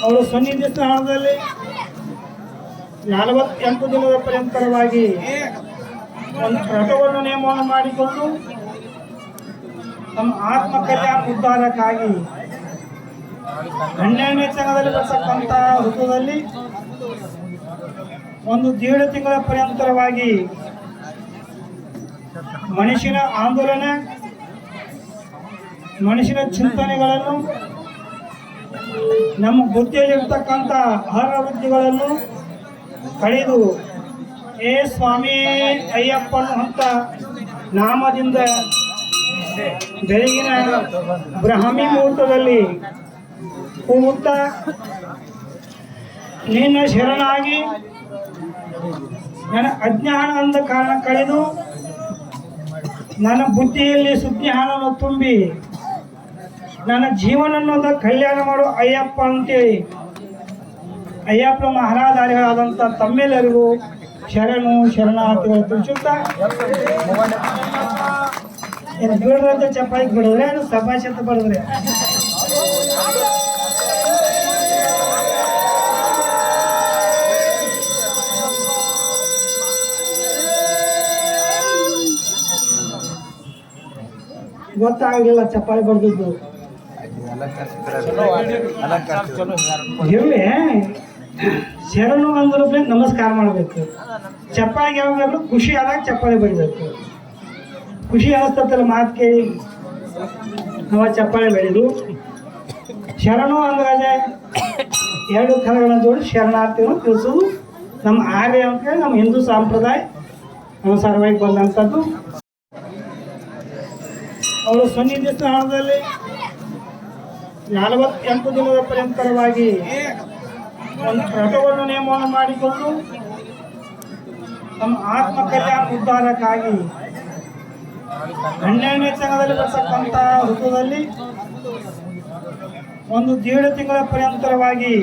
ಅವಳು ಸನ್ನಿಧಿ ಸ್ಥಾನದಲ್ಲಿ ನಲವತ್ತೆಂಟು ದಿನದ ಪರ್ಯಂತರವಾಗಿ ಒಂದು ವ್ರತವನ್ನು ನೇಮವನ್ನು ಮಾಡಿಕೊಂಡು ತಮ್ಮ ಆತ್ಮ ಕಲ್ಯಾಣ ಉದ್ಧಾರಕ್ಕಾಗಿ ಹನ್ನೆರಡನೇ ಬರ್ತಕ್ಕಂಥ ಋತುದಲ್ಲಿ ಒಂದು ಏಳು ತಿಂಗಳ ಪರ್ಯಂತರವಾಗಿ ಮನುಷ್ಯನ ಆಂದೋಲನ, ಮನುಷ್ಯನ ಚಿಂತನೆಗಳನ್ನು ನಮ್ಮ ಬುದ್ಧಿಯಲ್ಲಿರ್ತಕ್ಕಂಥ ಆಹಾರ ವೃತ್ತಿಗಳನ್ನು ಕಳೆದು, ಏ ಸ್ವಾಮಿ, ಅಯ್ಯಪ್ಪನು ಅಂತ ನಾಮದಿಂದ ಬೆಳಗಿನ ಬ್ರಹ್ಮಿ ಮುಹೂರ್ತದಲ್ಲಿ ಕೂತ ನಿನ್ನ ಶರಣಾಗಿ ನನ್ನ ಅಜ್ಞಾನ ಅಂದ ಕಾರಣ ಕಳೆದು ನನ್ನ ಬುದ್ಧಿಯಲ್ಲಿ ಸುಜ್ಞಾನವನ್ನು ತುಂಬಿ ನನ್ನ ಜೀವನವನ್ನು ಕಲ್ಯಾಣ ಮಾಡೋ ಅಯ್ಯಪ್ಪ ಅಂತೇಳಿ. ಅಯ್ಯಪ್ಪ ಮಹಾರಾಧಾರಿಗಳಾದಂಥ ತಮ್ಮೆಲ್ಲರಿಗೂ ಶರಣು, ಶರಣಾರ್ಥಿಗಳು ತಿಳಿಸುತ್ತಾ ಏನು ಬೀಳದಂತ ಚಪ್ಪಾಯಿ ಬಿಡಿದ್ರೆ ಏನು ಸಭಾಷೆ ಅಂತ ಬಡಿದ್ರೆ ಗೊತ್ತಾಗಲಿಲ್ಲ, ಚಪ್ಪಾಳಿ ಬಡ್ದಿದ್ದು ಇರ್ಲಿ ಶರಣು ಅಂದ್ರೆ ನಮಸ್ಕಾರ ಮಾಡಬೇಕು. ಚಪ್ಪಾಳಿಗೆ ಯಾವಾಗಲೂ ಖುಷಿ ಆದಾಗ ಚಪ್ಪಾಳಿ ಬಡಿಬೇಕು. ಖುಷಿ ಅನಿಸ್ತತ್ತಲ್ಲ ಮಾತು ಕೇಳಿ. ನಾವು ಚಪ್ಪಾಳೆ ಬೆಳೆದು. ಶರಣು ಅಂದ್ರೆ ಎರಡು ಕರಗಳನ್ನು ಜೋಡಿ ಶರಣಾರ್ಥಿಗಳನ್ನು ತಿಳಿಸೋದು ನಮ್ಮ ಆರ್ಯ ಅಂತ ನಮ್ಮ ಹಿಂದೂ ಸಂಪ್ರದಾಯ ಅನುಸಾರವಾಗಿ ಬಂದಂಥದ್ದು. ಅವರು ಸನ್ನಿಧಿ ಸ್ಥಾನದಲ್ಲಿ ನಲವತ್ತೆಂಟು ದಿನದ ಪರ್ಯಂತರವಾಗಿ ಒಂದು ವ್ರತವನ್ನು ನೇಮವನ್ನು ಮಾಡಿಕೊಂಡು ತಮ್ಮ ಆತ್ಮ ಕಲ್ಯಾಣ ಉದ್ಧಾರಕ್ಕಾಗಿ ಹನ್ನೆರಡನೇ ಚಂಗದಲ್ಲಿ ಬರ್ತಕ್ಕಂಥ ಋತುದಲ್ಲಿ ಒಂದು ದೇಢ ತಿಂಗಳ ಪರ್ಯಂತರವಾಗಿ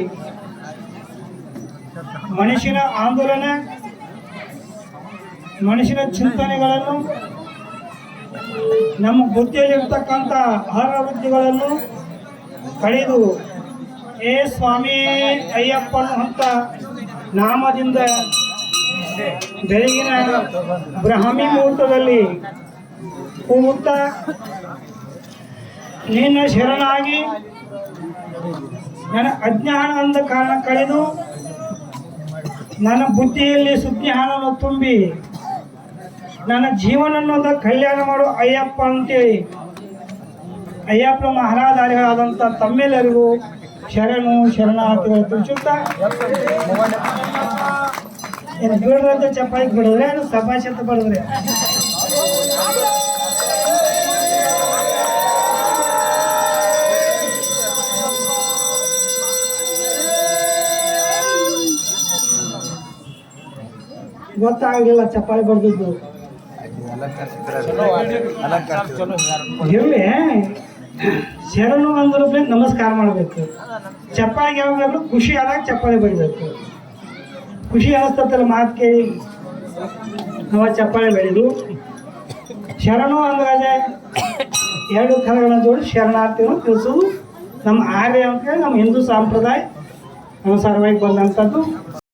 ಮನುಷ್ಯನ ಆಂದೋಲನ, ಮನುಷ್ಯನ ಚಿಂತನೆಗಳನ್ನು, ನಮ್ಮ ಬುದ್ಧಿಯಲ್ಲಿರ್ತಕ್ಕಂಥ ಆಹಾರ ವೃತ್ತಿಗಳನ್ನು ಕಳೆದು, ಏ ಸ್ವಾಮಿ, ಅಯ್ಯಪ್ಪನ ಅಂತ ನಾಮದಿಂದ ಬೆಳಗಿನ ಬ್ರಹ್ಮಿ ಮುಹೂರ್ತದಲ್ಲಿ ಕೂಗುತ್ತ ನಿನ್ನ ಶರಣಾಗಿ ನನ್ನ ಅಜ್ಞಾನ ಅಂದ ಕಾರಣ ಕಳೆದು ನನ್ನ ಬುದ್ಧಿಯಲ್ಲಿ ಸುಜ್ಞಾನವನ್ನು ತುಂಬಿ ನನ್ನ ಜೀವನ ಅನ್ನೋದ ಕಲ್ಯಾಣ ಮಾಡೋ ಅಯ್ಯಪ್ಪ ಅಂತೇಳಿ ಅಯ್ಯಪ್ಪ ಮಹಾರಾಜಾರಿಗಳಾದಂಥ ತಮ್ಮೆಲ್ಲರಿಗೂ ಶರಣು ಶರಣಾರ್ಥಿಗಳು ತಿಳಿಸುತ್ತಾ. ಏನು ಬೀಳ್ರಂತ ಚಪ್ಪಾಳಿ ಬಿಡಿದ್ರೆ ಏನು ಸಭಾಷೆ ಅಂತ ಬಡಿದ್ರೆ ಗೊತ್ತಾಗಲಿಲ್ಲ ಚಪ್ಪಾಳಿ ಬಡ್ದಿದ್ದು ಇರ್ಲಿ. ಶರಣು ಅಂದ್ರೆ ನಮಸ್ಕಾರ ಮಾಡಬೇಕು. ಚಪ್ಪಾಳಿಗೆ ಯಾವಾಗಲೂ ಖುಷಿ ಆದಾಗ ಚಪ್ಪಾಳಿ ಬಡಿಬೇಕು ಖುಷಿ ಅನಿಸ್ತತ್ತಲ್ಲ ಮಾತು ಕೇಳಿ. ನಾವು ಚಪ್ಪಾಳಿ ಬೆಳೆದು. ಶರಣು ಅಂದ್ರೆ ಎರಡು ಕರಗಳನ್ನು ಜೋಡಿ ಶರಣಾರ್ಥಿಯನ್ನು ತಿಳಿಸೋದು ನಮ್ಮ ಆರ್ಯ ಅಂತ ಹೇಳಿ ನಮ್ಮ ಹಿಂದೂ ಸಂಪ್ರದಾಯ ಅನುಸಾರವಾಗಿ ಬಂದಂಥದ್ದು.